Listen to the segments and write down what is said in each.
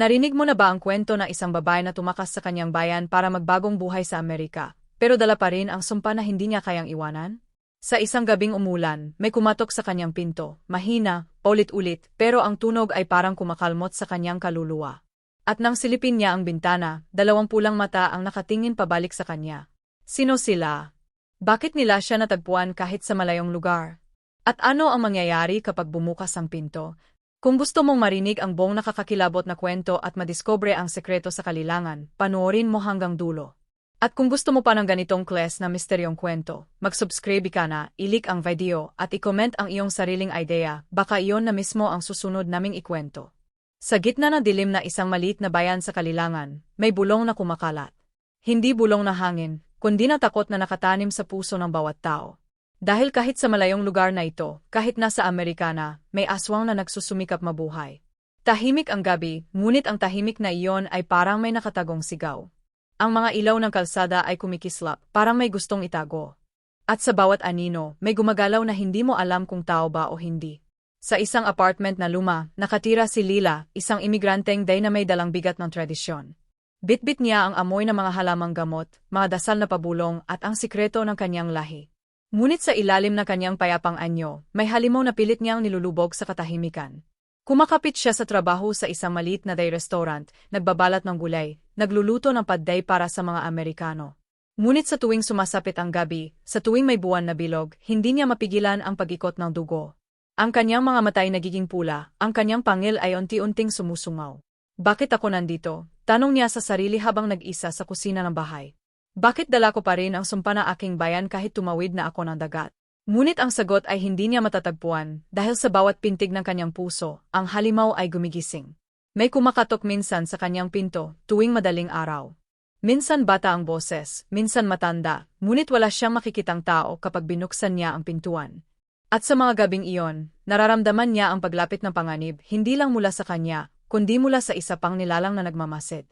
Narinig mo na ba ang kwento ng isang babae na tumakas sa kanyang bayan para magbagong buhay sa Amerika, pero dala pa rin ang sumpa na hindi niya kayang iwanan? Sa isang gabing umulan, may kumatok sa kanyang pinto, mahina, ulit-ulit, pero ang tunog ay parang kumakalmot sa kanyang kaluluwa. At nang silipin niya ang bintana, dalawang pulang mata ang nakatingin pabalik sa kanya. Sino sila? Bakit nila siya natagpuan kahit sa malayong lugar? At ano ang mangyayari kapag bumukas ang pinto? Kung gusto mong marinig ang buong nakakakilabot na kwento at madiscobre ang sekreto sa kalilangan, panoorin mo hanggang dulo. At kung gusto mo pa ng ganitong class na misteryong kwento, mag-subscribe ka na, ilik ang video, at i-comment ang iyong sariling idea, baka iyon na mismo ang susunod naming ikwento. Sa gitna ng dilim na isang maliit na bayan sa kalilangan, may bulong na kumakalat. Hindi bulong na hangin, kundi na takot na nakatanim sa puso ng bawat tao. Dahil kahit sa malayong lugar na ito, kahit nasa Amerika na, may aswang na nagsusumikap mabuhay. Tahimik ang gabi, ngunit ang tahimik na iyon ay parang may nakatagong sigaw. Ang mga ilaw ng kalsada ay kumikislap, parang may gustong itago. At sa bawat anino, may gumagalaw na hindi mo alam kung tao ba o hindi. Sa isang apartment na luma, nakatira si Lila, isang imigranteng day na may dalang bigat ng tradisyon. Bitbit niya ang amoy ng mga halamang gamot, mga dasal na pabulong at ang sikreto ng kanyang lahi. Ngunit sa ilalim na kanyang payapang anyo, may halimaw na pilit niyang nilulubog sa katahimikan. Kumakapit siya sa trabaho sa isang maliit na day restaurant, nagbabalat ng gulay, nagluluto ng padday para sa mga Amerikano. Ngunit sa tuwing sumasapit ang gabi, sa tuwing may buwan na bilog, hindi niya mapigilan ang pagikot ng dugo. Ang kanyang mga matay nagiging pula, ang kanyang pangil ay unti-unting sumusungaw. Bakit ako nandito? Tanong niya sa sarili habang nag-isa sa kusina ng bahay. Bakit dala ko pa rin ang sumpa na aking bayan kahit tumawid na ako ng dagat? Ngunit ang sagot ay hindi niya matatagpuan dahil sa bawat pintig ng kanyang puso, ang halimaw ay gumigising. May kumakatok minsan sa kanyang pinto tuwing madaling araw. Minsan bata ang boses, minsan matanda, ngunit wala siyang makikitang tao kapag binuksan niya ang pintuan. At sa mga gabing iyon, nararamdaman niya ang paglapit ng panganib hindi lang mula sa kanya, kundi mula sa isa pang nilalang na nagmamasid.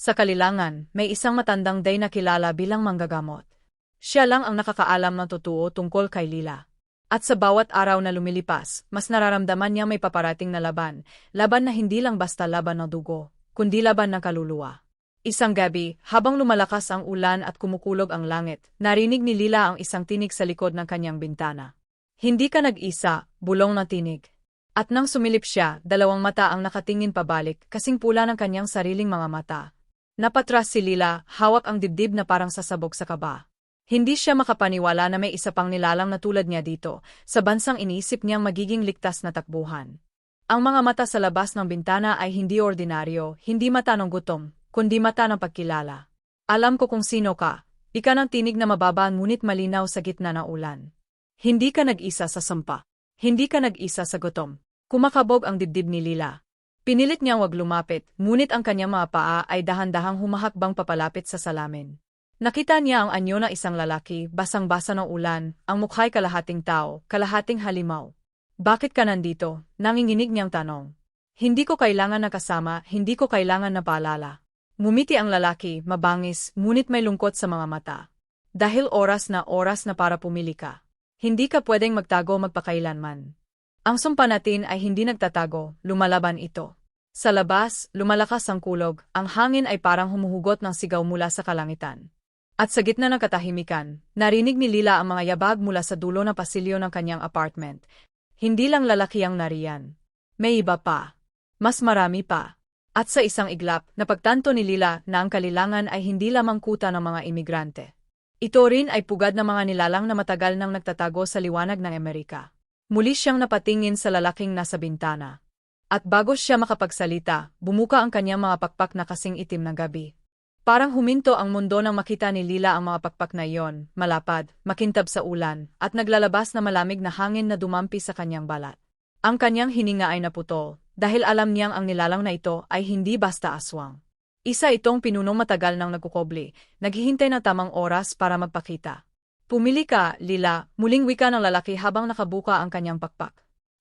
Sa kalilangan, may isang matandang day na kilala bilang manggagamot. Siya lang ang nakakaalam ng totoo tungkol kay Lila. At sa bawat araw na lumilipas, mas nararamdaman niya may paparating na laban, laban na hindi lang basta laban ng dugo, kundi laban ng kaluluwa. Isang gabi, habang lumalakas ang ulan at kumukulog ang langit, narinig ni Lila ang isang tinig sa likod ng kanyang bintana. Hindi ka nag-isa, bulong na tinig. At nang sumilip siya, dalawang mata ang nakatingin pabalik, kasing pula ng kanyang sariling mga mata. Napatras si Lila, hawak ang dibdib na parang sasabog sa kaba. Hindi siya makapaniwala na may isa pang nilalang na tulad niya dito, sa bansang iniisip niyang magiging ligtas na takbuhan. Ang mga mata sa labas ng bintana ay hindi ordinaryo, hindi mata ng gutom, kundi mata ng pagkilala. Alam ko kung sino ka, ika ng tinig na mababa ngunit malinaw sa gitna ng ulan. Hindi ka nag-isa sa sampa. Hindi ka nag-isa sa gutom. Kumakabog ang dibdib ni Lila. Pinilit niyang wag lumapit, ngunit ang kanyang mga paa ay dahan-dahang humahakbang papalapit sa salamin. Nakita niya ang anyo ng isang lalaki, basang-basa ng ulan, ang mukha'y kalahating tao, kalahating halimaw. Bakit ka nandito? Nanginginig niyang tanong. Hindi ko kailangan na kasama, hindi ko kailangan na paalala. Ngumiti ang lalaki, mabangis, ngunit may lungkot sa mga mata. Dahil oras na oras na para pumili ka. Hindi ka pwedeng magtago magpakailanman. Ang sumpa natin ay hindi nagtatago, lumalaban ito. Sa labas, lumalakas ang kulog, ang hangin ay parang humuhugot ng sigaw mula sa kalangitan. At sa gitna ng katahimikan, narinig ni Lila ang mga yabag mula sa dulo ng pasilyo ng kanyang apartment. Hindi lang lalaki ang nariyan. May iba pa. Mas marami pa. At sa isang iglap, napagtanto ni Lila na ang kalilangan ay hindi lamang kuta ng mga imigrante. Ito rin ay pugad ng mga nilalang na matagal nang nagtatago sa liwanag ng Amerika. Muli siyang napatingin sa lalaking nasa bintana. At bago siya makapagsalita, bumuka ang kanyang mga pakpak na kasing itim ng gabi. Parang huminto ang mundo nang makita ni Lila ang mga pakpak na iyon, malapad, makintab sa ulan, at naglalabas na malamig na hangin na dumampi sa kanyang balat. Ang kanyang hininga ay naputol, dahil alam niyang ang nilalang na ito ay hindi basta aswang. Isa itong pinunong matagal nang nagkukobli, naghihintay na tamang oras para magpakita. Pumili ka, Lila, muling wika ng lalaki habang nakabuka ang kanyang pakpak.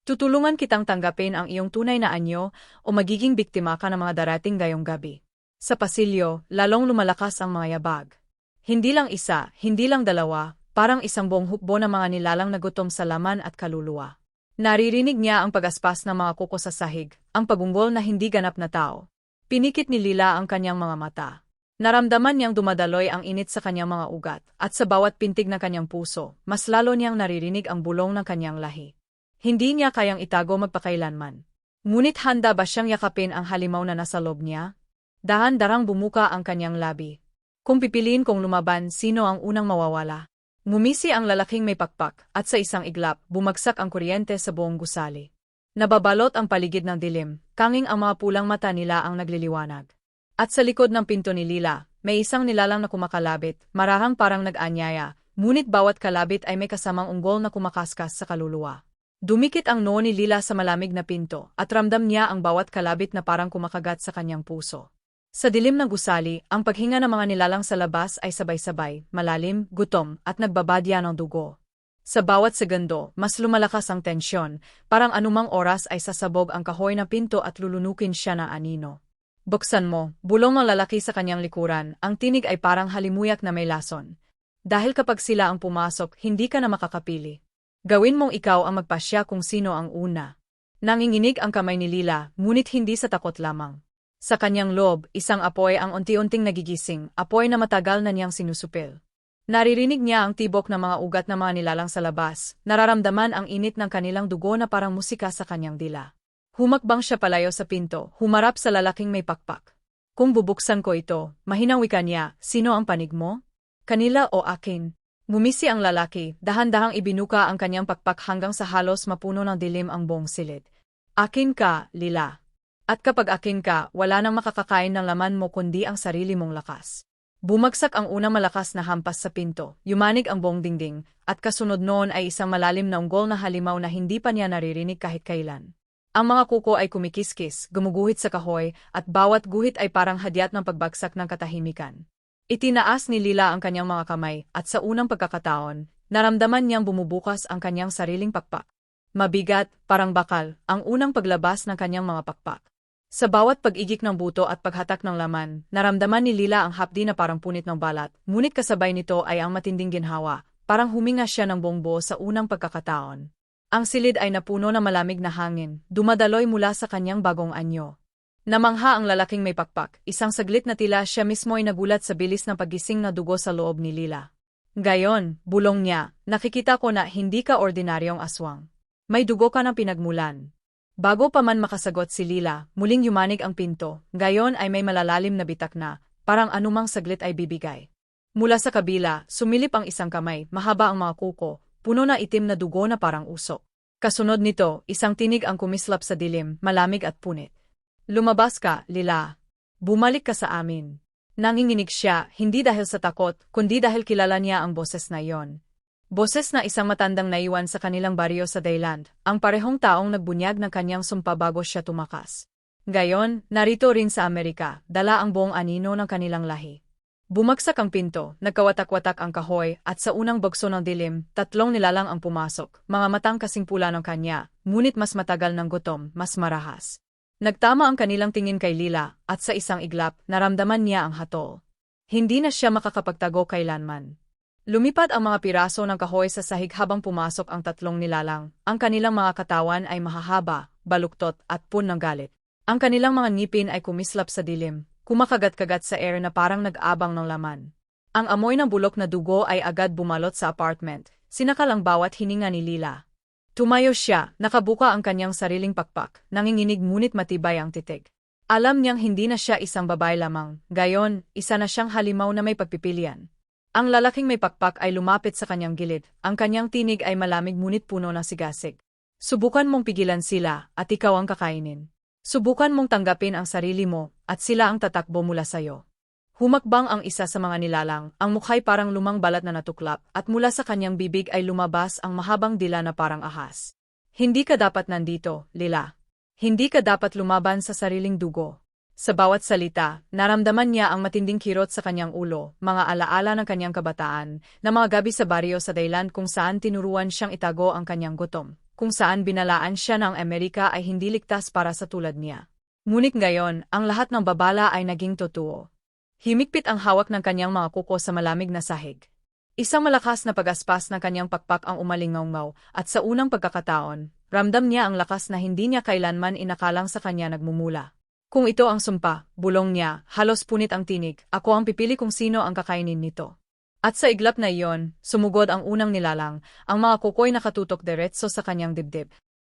Tutulungan kitang tanggapin ang iyong tunay na anyo o magiging biktima ka ng mga darating gayong gabi. Sa pasilyo, lalong lumalakas ang mga yabag. Hindi lang isa, hindi lang dalawa, parang isang buong hukbo ng mga nilalang nagutom sa laman at kaluluwa. Naririnig niya ang pagaspas ng mga kuko sa sahig, ang pagunggol na hindi ganap na tao. Pinikit ni Lila ang kanyang mga mata. Naramdaman niyang dumadaloy ang init sa kanyang mga ugat, at sa bawat pintig ng kanyang puso, mas lalo niyang naririnig ang bulong ng kanyang lahi. Hindi niya kayang itago magpakailanman. Ngunit handa ba siyang yakapin ang halimaw na nasa loob niya? Dahan-darang bumuka ang kanyang labi. Kung pipiliin kong lumaban, sino ang unang mawawala? Ngumisi ang lalaking may pakpak, at sa isang iglap, bumagsak ang kuryente sa buong gusali. Nababalot ang paligid ng dilim, kanging ang mga pulang mata nila ang nagliliwanag. At sa likod ng pinto ni Lila, may isang nilalang na kumakalabit, marahang parang nag-anyaya, ngunit bawat kalabit ay may kasamang unggol na kumakaskas sa kaluluwa. Dumikit ang noo ni Lila sa malamig na pinto, at ramdam niya ang bawat kalabit na parang kumakagat sa kanyang puso. Sa dilim ng gusali, ang paghinga ng mga nilalang sa labas ay sabay-sabay, malalim, gutom, at nagbabadya ng dugo. Sa bawat segundo, mas lumalakas ang tensyon, parang anumang oras ay sasabog ang kahoy na pinto at lulunukin siya na anino. Buksan mo, bulong ang lalaki sa kanyang likuran, ang tinig ay parang halimuyak na may lason. Dahil kapag sila ang pumasok, hindi ka na makakapili. Gawin mong ikaw ang magpasya kung sino ang una. Nanginginig ang kamay ni Lila, ngunit hindi sa takot lamang. Sa kanyang loob, isang apoy ang unti-unting nagigising, apoy na matagal na niyang sinusupil. Naririnig niya ang tibok ng mga ugat ng mga nilalang sa labas, nararamdaman ang init ng kanilang dugo na parang musika sa kanyang dila. Humakbang siya palayo sa pinto, humarap sa lalaking may pakpak. Kung bubuksan ko ito, mahinawi ka niya, sino ang panig mo? Kanila o akin? Ngumisi ang lalaki, dahan-dahang ibinuka ang kanyang pakpak hanggang sa halos mapuno ng dilim ang buong silid. Akin ka, Lila. At kapag akin ka, wala nang makakakain ng laman mo kundi ang sarili mong lakas. Bumagsak ang unang malakas na hampas sa pinto, yumanig ang buong dingding, at kasunod noon ay isang malalim na unggol na halimaw na hindi pa niya naririnig kahit kailan. Ang mga kuko ay kumikiskis, gumuguhit sa kahoy, at bawat guhit ay parang hadyat ng pagbagsak ng katahimikan. Itinaas ni Lila ang kanyang mga kamay at sa unang pagkakataon, naramdaman niyang bumubukas ang kanyang sariling pakpak. Mabigat, parang bakal, ang unang paglabas ng kanyang mga pakpak. Sa bawat pag-igik ng buto at paghatak ng laman, naramdaman ni Lila ang hapdi na parang punit ng balat, ngunit kasabay nito ay ang matinding ginhawa, parang huminga siya ng bongbo sa unang pagkakataon. Ang silid ay napuno ng malamig na hangin, dumadaloy mula sa kanyang bagong anyo. Namangha ang lalaking may pakpak, isang saglit na tila siya mismo ay nagulat sa bilis ng pagising na dugo sa loob ni Lila. Gayon, bulong niya, nakikita ko na hindi ka ordinaryong aswang. May dugo ka ng pinagmulan. Bago pa man makasagot si Lila, muling yumanig ang pinto, gayon ay may malalalim na bitak na, parang anumang saglit ay bibigay. Mula sa kabila, sumilip ang isang kamay, mahaba ang mga kuko, puno na itim na dugo na parang usok. Kasunod nito, isang tinig ang kumislap sa dilim, malamig at punit. Lumabas ka, Lila. Bumalik ka sa amin. Nanginginig siya, hindi dahil sa takot, kundi dahil kilala niya ang boses na iyon. Boses na isang matandang naiwan sa kanilang baryo sa Dayland, ang parehong taong nagbunyag ng kanyang sumpa bago siya tumakas. Gayon, narito rin sa Amerika, dala ang buong anino ng kanilang lahi. Bumagsak ang pinto, nagkawatak-watak ang kahoy, at sa unang bagso ng dilim, tatlong nilalang ang pumasok, mga matang kasing pula ng kanya, ngunit mas matagal ng gutom, mas marahas. Nagtama ang kanilang tingin kay Lila, at sa isang iglap, naramdaman niya ang hatol. Hindi na siya makakapagtago kailanman. Lumipad ang mga piraso ng kahoy sa sahig habang pumasok ang tatlong nilalang. Ang kanilang mga katawan ay mahahaba, baluktot, at pun ng galit. Ang kanilang mga ngipin ay kumislap sa dilim, kumakagat-kagat sa air na parang nag-abang ng laman. Ang amoy ng bulok na dugo ay agad bumalot sa apartment, sinakal ang bawat hininga ni Lila. Tumayo siya, nakabuka ang kanyang sariling pakpak, nanginginig ngunit matibay ang titig. Alam niyang hindi na siya isang babae lamang, gayon, isa na siyang halimaw na may pagpipilian. Ang lalaking may pakpak ay lumapit sa kanyang gilid, ang kanyang tinig ay malamig ngunit puno ng sigasig. Subukan mong pigilan sila, at ikaw ang kakainin. Subukan mong tanggapin ang sarili mo, at sila ang tatakbo mula sayo. Humakbang ang isa sa mga nilalang, ang mukha'y parang lumang balat na natuklap, at mula sa kanyang bibig ay lumabas ang mahabang dila na parang ahas. Hindi ka dapat nandito, Lila. Hindi ka dapat lumaban sa sariling dugo. Sa bawat salita, naramdaman niya ang matinding kirot sa kanyang ulo, mga alaala ng kanyang kabataan, na mga gabi sa baryo sa Thailand kung saan tinuruan siyang itago ang kanyang gutom, kung saan binalaan siya ng Amerika ay hindi ligtas para sa tulad niya. Ngunit ngayon, ang lahat ng babala ay naging totoo. Himikpit ang hawak ng kanyang mga kuko sa malamig na sahig. Isang malakas na pagaspas ng kanyang pakpak ang umalingaw at sa unang pagkakataon, ramdam niya ang lakas na hindi niya kailanman inakalang sa kanya nagmumula. Kung ito ang sumpa, bulong niya, halos punit ang tinig, ako ang pipili kung sino ang kakainin nito. At sa iglap na iyon, sumugod ang unang nilalang, ang mga kuko'y nakatutok diretso sa kanyang dibdib.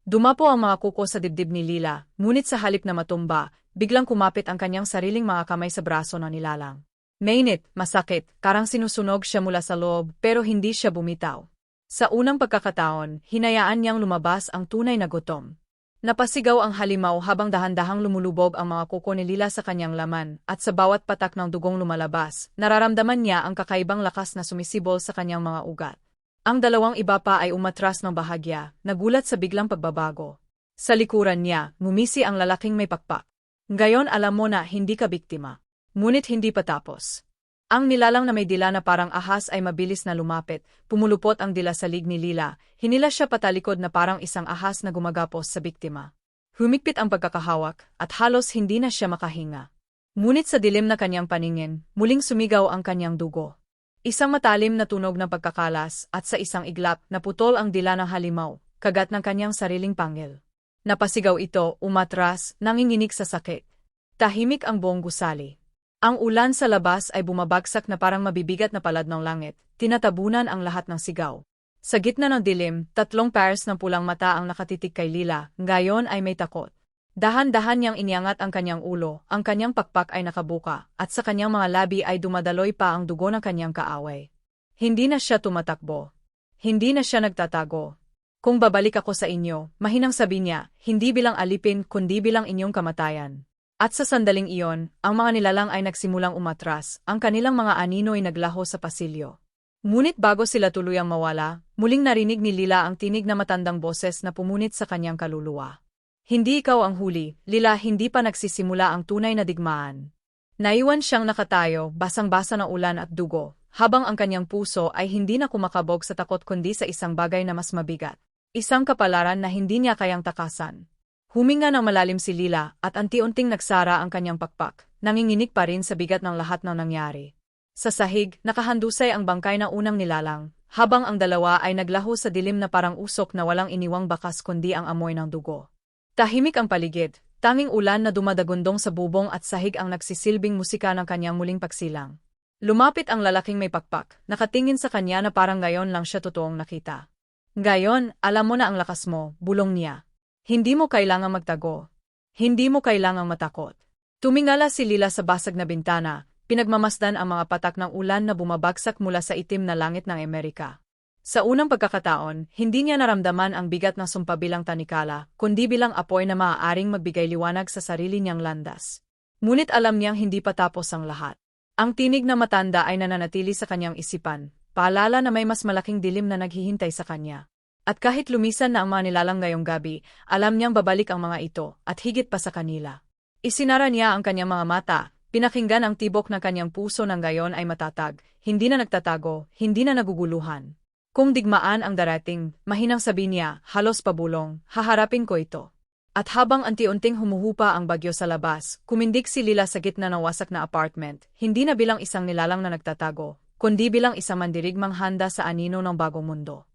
Dumapo ang mga kuko sa dibdib ni Lila, ngunit sa halip na matumba, biglang kumapit ang kanyang sariling mga kamay sa braso ng nilalang. Mainit, masakit, karang sinusunog siya mula sa loob pero hindi siya bumitaw. Sa unang pagkakataon, hinayaan niyang lumabas ang tunay na gutom. Napasigaw ang halimaw habang dahan-dahang lumulubog ang mga kuko ni Lila sa kanyang laman, at sa bawat patak ng dugong lumalabas, nararamdaman niya ang kakaibang lakas na sumisibol sa kanyang mga ugat. Ang dalawang iba pa ay umatras ng bahagya, nagulat sa biglang pagbabago. Sa likuran niya, ngumisi ang lalaking may pakpak. Ngayon alam mo na hindi ka biktima. Ngunit hindi pa tapos. Ang nilalang na may dila na parang ahas ay mabilis na lumapit, pumulupot ang dila sa lig ni Lila, hinila siya patalikod na parang isang ahas na gumagapos sa biktima. Humigpit ang pagkakahawak, at halos hindi na siya makahinga. Ngunit sa dilim na kanyang paningin, muling sumigaw ang kanyang dugo. Isang matalim na tunog ng pagkakalas at sa isang iglap naputol ang dila ng halimaw, kagat ng kanyang sariling pangil. Napasigaw ito, umatras, nanginginig sa sakit. Tahimik ang buong gusali. Ang ulan sa labas ay bumabagsak na parang mabibigat na palad ng langit, tinatabunan ang lahat ng sigaw. Sa gitna ng dilim, tatlong pairs ng pulang mata ang nakatitig kay Lila, ngayon ay may takot. Dahan-dahan niyang iniangat ang kanyang ulo, ang kanyang pakpak ay nakabuka, at sa kanyang mga labi ay dumadaloy pa ang dugo ng kanyang kaaway. Hindi na siya tumatakbo. Hindi na siya nagtatago. Kung babalik ako sa inyo, mahinang sabi niya, hindi bilang alipin kundi bilang inyong kamatayan. At sa sandaling iyon, ang mga nilalang ay nagsimulang umatras, ang kanilang mga anino ay naglaho sa pasilyo. Ngunit bago sila tuluyang mawala, muling narinig ni Lila ang tinig na matandang boses na pumunit sa kanyang kaluluwa. Hindi ikaw ang huli, Lila hindi pa nagsisimula ang tunay na digmaan. Naiwan siyang nakatayo, basang-basa ng ulan at dugo, habang ang kanyang puso ay hindi na kumakabog sa takot kundi sa isang bagay na mas mabigat. Isang kapalaran na hindi niya kayang takasan. Huminga ng malalim si Lila at anti-unting nagsara ang kanyang pakpak, nanginginig pa rin sa bigat ng lahat ng nangyari. Sa sahig, nakahandusay ang bangkay na unang nilalang, habang ang dalawa ay naglaho sa dilim na parang usok na walang iniwang bakas kundi ang amoy ng dugo. Tahimik ang paligid, tanging ulan na dumadagundong sa bubong at sahig ang nagsisilbing musika ng kanyang muling pagsilang. Lumapit ang lalaking may pakpak, nakatingin sa kanya na parang ngayon lang siya totoong nakita. Ngayon, alam mo na ang lakas mo, bulong niya. Hindi mo kailangang magtago. Hindi mo kailangang matakot. Tumingala si Lila sa basag na bintana, pinagmamasdan ang mga patak ng ulan na bumabagsak mula sa itim na langit ng Amerika. Sa unang pagkakataon, hindi niya naramdaman ang bigat ng sumpa bilang tanikala, kundi bilang apoy na maaaring magbigay liwanag sa sarili niyang landas. Ngunit alam niyang hindi pa tapos ang lahat. Ang tinig na matanda ay nananatili sa kanyang isipan, paalala na may mas malaking dilim na naghihintay sa kanya. At kahit lumisan na ang mga nilalang ngayong gabi, alam niyang babalik ang mga ito, at higit pa sa kanila. Isinara niya ang kanyang mga mata, pinakinggan ang tibok ng kanyang puso ng gayon ay matatag, hindi na nagtatago, hindi na naguguluhan. Kung digmaan ang darating, mahinang sabi niya, halos pabulong, haharapin ko ito. At habang anti-unting humuhupa ang bagyo sa labas, kumindik si Lila sa gitna ng wasak na apartment, hindi na bilang isang nilalang na nagtatago, kundi bilang isang mandirigmang handa sa anino ng bagong mundo.